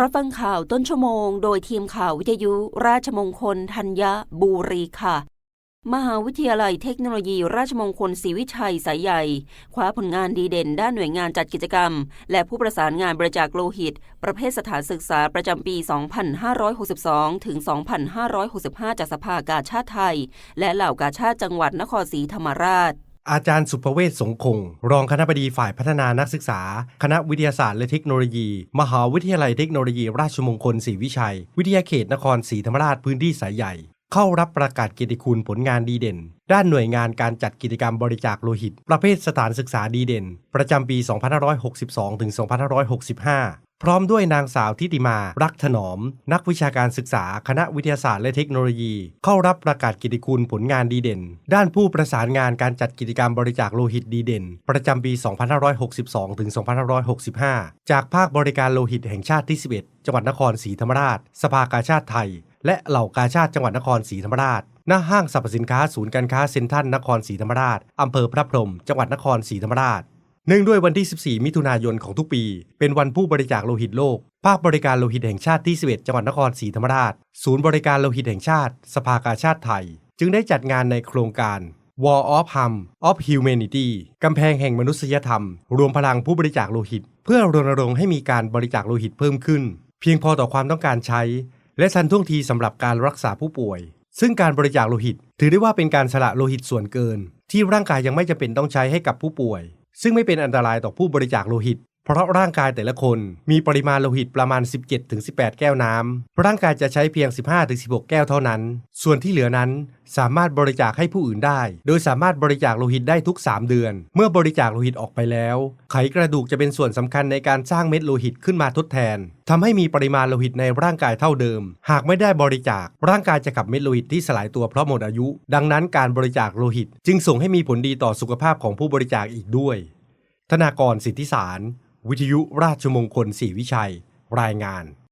รับฟังข่าวต้นชั่วโมง โดยทีมข่าววิทยุราชมงคลธัญบุรีค่ะ มหาวิทยาลัยเทคโนโลยี ราชมงคลศรีวิชัยสายใหญ่ คว้าผลงานดีเด่น ด้านหน่วยงานจัดกิจกรรม และผู้ประสานงานบริจาคโลหิต ประเภทสถานศึกษาประจำปี 2562 ถึง 2565 จากสภากาชาติไทย และเหล่ากาชาติจังหวัดนครศรีธรรมราช อาจารย์สุภเวศสงคง รองคณะบดีฝ่ายพัฒนานักศึกษา คณะวิทยาศาสตร์และเทคโนโลยี มหาวิทยาลัยเทคโนโลยี ราชมงคลศรีวิชัย วิทยาเขตนครศรีธรรมราชพื้นที่สายใหญ่ เข้ารับประกาศเกียรติคุณผลงานดีเด่น ด้านหน่วยงานการจัดกิจกรรมบริจาคโลหิต ประเภทสถานศึกษาดีเด่น ประจำปี 2562-2565 พร้อมด้วยนางสาวทิติมา รักถนอม นักวิชาการศึกษาคณะวิทยาศาสตร์และเทคโนโลยี เข้ารับประกาศกิตติคุณผลงานดีเด่น ด้านผู้ประสานงานการจัดกิจกรรมบริจาคโลหิตดีเด่น ประจำปี 2562 ถึง 2565 จากภาคบริการโลหิตแห่งชาติที่ 11 จังหวัดนครศรีธรรมราช สภากาชาติไทย และเหล่ากาชาติจังหวัดนครศรีธรรมราชหน้าห้างสรรพสินค้าศูนย์การค้าเซ็นทรัลนครศรีธรรมราชอำเภอพระพรหมจังหวัดนครศรีธรรมราช เนื่องด้วยวันที่ 14 มิถุนายนของทุกปี เป็นวันผู้บริจาคโลหิตโลก ภาคบริการโลหิตแห่งชาติที่ 11 จังหวัดนครศรีธรรมราช ศูนย์บริการโลหิตแห่งชาติ สภากาชาติไทย จึงได้จัดงานในโครงการ Wall of Hum of Humanity กำแพงแห่งมนุษยธรรม รวมพลังผู้บริจาคโลหิต เพื่อรณรงค์ให้มีการบริจาคโลหิตเพิ่มขึ้น เพียงพอต่อความต้องการใช้ และทันท่วงทีสำหรับการรักษาผู้ป่วย ซึ่งการบริจาคโลหิต ถือได้ว่าเป็นการสละโลหิตส่วนเกิน ที่ร่างกายยังไม่จำเป็นต้องใช้ให้กับผู้ป่วย ซึ่งไม่เป็นอันตรายต่อผู้บริจาคโลหิต เพราะร่างกายแต่ละคนมีปริมาณโลหิตประมาณ 17-18 แก้วน้ำร่างกายจะใช้เพียง 15-16 แก้วเท่านั้น ส่วนที่เหลือนั้นสามารถบริจาคให้ผู้อื่นได้ โดยสามารถบริจาคโลหิตได้ทุก 3 เดือน เมื่อบริจาคโลหิตออกไปแล้ว ไขกระดูกจะเป็นส่วนสำคัญในการสร้างเม็ดโลหิตขึ้นมาทดแทนทำให้มีปริมาณโลหิตในร่างกายเท่าเดิม หากไม่ได้บริจาค ร่างกายจะขับเม็ดโลหิตที่สลายตัวเพราะหมดอายุ ดังนั้นการบริจาคโลหิต จึงส่งให้มีผลดีต่อสุขภาพของผู้บริจาคอีกด้วย ธนากรสิทธิสาร วิทยุราชมงคลศรีวิชัย รายงาน